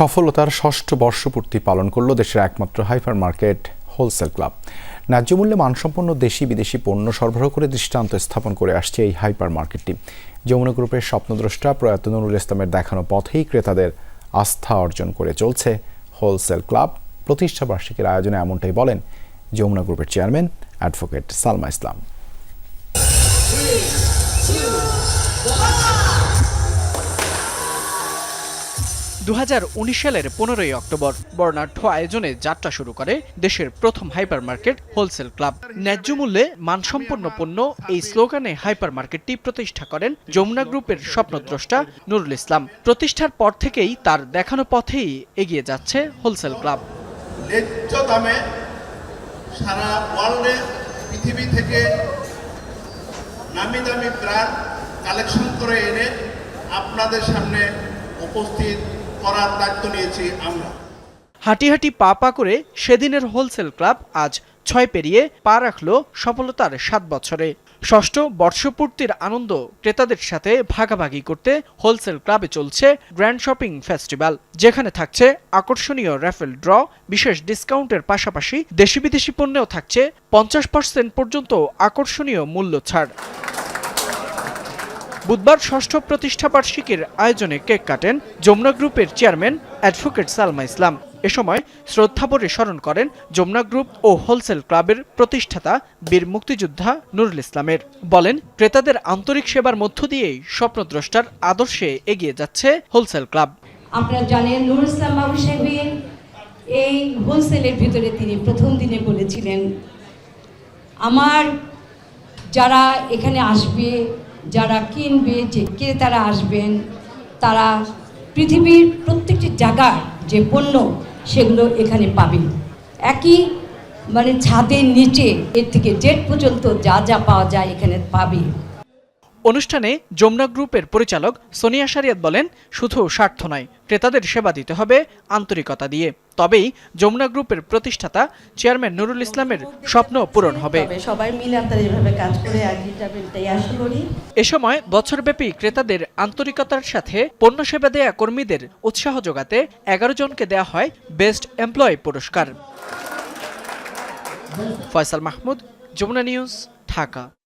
সফলতার ষষ্ঠ বর্ষপূর্তি পালন করল দেশের একমাত্র হাইপার মার্কেট হোলসেল ক্লাব। ন্যায্য মূল্যে মানসম্পন্ন দেশি বিদেশি পণ্য সরবরাহ করে দৃষ্টান্ত স্থাপন করে আসছে এই হাইপার মার্কেটটি যমুনা গ্রুপের স্বপ্নদ্রষ্টা প্রয়াত নুরুল ইসলামের দেখানো পথেই ক্রেতাদের আস্থা অর্জন করে চলছে হোলসেল ক্লাব। প্রতিষ্ঠা বার্ষিকীর আয়োজনে এমনটাই বলেন যমুনা গ্রুপের চেয়ারম্যান অ্যাডভোকেট সালমা ইসলাম। দু হাজার উনিশ সালের পনেরোই অক্টোবর বর্ণাঢ্য আয়োজনে যাত্রা শুরু করে দেশের প্রথম হাইপার মার্কেট হোলসেল ক্লাব। ন্যায্য মূল্যে মানসম্পন্ন পণ্য এই স্লোগানে হাইপার মার্কেটটি প্রতিষ্ঠা করেন যমুনা গ্রুপের স্বপ্নদ্রষ্টা নুরুল ইসলাম। প্রতিষ্ঠার পর থেকেই তার দেখানো পথেই এগিয়ে যাচ্ছে হোলসেল ক্লাব। ন্যায্য দামে সারা ওয়ার্ল্ডে পৃথিবী থেকে নামি দামি ব্র্যান্ড কালেকশন করে এনে আপনাদের সামনে উপস্থিত করার দায়িত্ব নিয়েছি আমরা। হাঁটি হাঁটি পা পা করে সেদিনের হোলসেল ক্লাব আজ ছয় পেরিয়ে পা রাখল সফলতার সাত বছরে। ষষ্ঠ বর্ষপূর্তির আনন্দ ক্রেতাদের সাথে ভাগাভাগি করতে হোলসেল ক্লাবে চলছে গ্র্যান্ড শপিং ফেস্টিভ্যাল, যেখানে থাকছে আকর্ষণীয় র্যাফেল ড্র, বিশেষ ডিসকাউন্টের পাশাপাশি দেশি বিদেশি পণ্যেও থাকছে পঞ্চাশ পার্সেন্ট পর্যন্ত আকর্ষণীয় মূল্য ছাড়। বুধবার ষষ্ঠ প্রতিষ্ঠা বার্ষিকীর আয়োজনে কেক কাটেন যমুনা গ্রুপের চেয়ারম্যান অ্যাডভোকেট সালমা ইসলাম। এ সময় শ্রদ্ধাভরে স্মরণ করেন যমুনা গ্রুপ ও হোলসেল ক্লাবের প্রতিষ্ঠাতা বীর মুক্তিযোদ্ধা নুরুল ইসলামের। বলেন, ক্রেতাদের আন্তরিক সেবার মধ্য দিয়েই স্বপ্নদ্রষ্টার আদর্শে এগিয়ে যাচ্ছে হোলসেল ক্লাব। আপনারা জানেন নুর ইসলাম বাবু সাহেবের এই হোলসেলের ভিতরে তিনি প্রথম দিনে বলেছিলেন, আমার যারা এখানে আসবে যারা কিনবে, যে ক্রেতারা আসবেন, তারা পৃথিবীর প্রত্যেকটি জায়গার যে পণ্য, সেগুলো এখানে পাবে একই মানে ছাদের নিচে, এর থেকে জেট পর্যন্ত যা যা পাওয়া যায় এখানে পাবে। অনুষ্ঠানে যমুনা গ্রুপের পরিচালক সোনিয়া শারিয়াত বলেন শুধু স্বার্থ নয় ক্রেতাদের সেবা দিতে হবে আন্তরিকতা দিয়ে। তবেই যমুনা গ্রুপের প্রতিষ্ঠাতা চেয়ারম্যান নুরুল ইসলামের স্বপ্ন পূরণ হবে। সবাই মিলে আপনারা কাজ আশা করি। এ সময় বছরব্যাপী ক্রেতাদের আন্তরিকতার সাথে পণ্য সেবা দেয়া কর্মীদের উৎসাহ যোগাতে এগারো জনকে দেয়া হয় বেস্ট এমপ্লয় পুরস্কার। ফয়সাল মাহমুদ যমুনা নিউজ ঢাকা।